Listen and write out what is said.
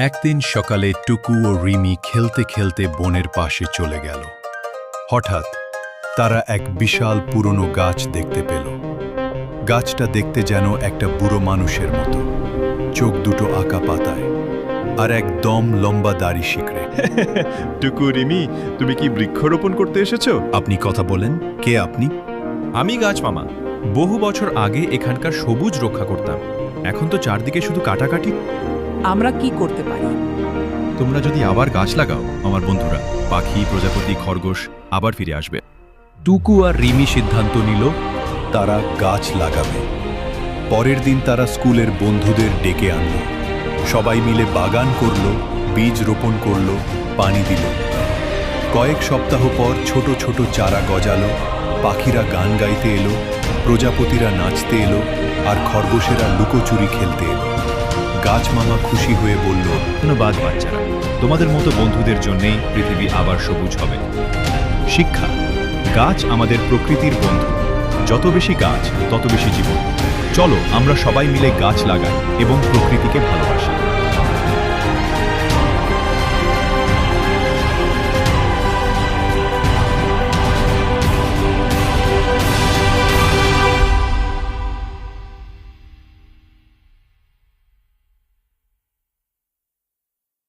একদিন সকালে টুকু ও রিমি খেলতে খেলতে বনের পাশে চলে গেল। হঠাৎ তারা এক বিশাল পুরনো গাছ দেখতে পেল। গাছটা দেখতে যেন একটা বুড়ো মানুষের মতো। চোখ দুটো আঁকা পাতায় আর একদম লম্বা দাড়ি শিকড়ে। টুকু রিমি তুমি কি বৃক্ষরোপণ করতে এসেছ? আপনি কথা বলেন কে আপনি? আমি গাছ মামা। বহু বছর আগে এখানকার সবুজ রক্ষা করতাম। এখন তো চারদিকে শুধু কাটাকাটি। আমরা কি করতে পারি? তোমরা যদি আবার গাছ লাগাও আমার বন্ধুরা পাখি প্রজাপতি খরগোশ আবার ফিরে আসবে। টুকু আর রিমি সিদ্ধান্ত নিল তারা গাছ লাগাবে। পরের দিন তারা স্কুলের বন্ধুদের ডেকে আনল। সবাই মিলে বাগান করল বীজ রোপণ করল পানি দিল। কয়েক সপ্তাহ পর ছোট ছোট চারা গজালো পাখিরা গান গাইতে এলো প্রজাপতিরা নাচতে এলো আর খরগোশেরা লুকোচুরি খেলতে এলো। গাছ মামা খুশি হয়ে বলল ধন্যবাদ বাচ্চারা তোমাদের মতো বন্ধুদের জন্যেই পৃথিবী আবার সবুজ হবে। শিক্ষা, গাছ আমাদের প্রকৃতির বন্ধু। যত বেশি গাছ, তত বেশি জীবন। চলো, আমরা সবাই মিলে গাছ লাগাই এবং প্রকৃতিকে ভালোবাসি।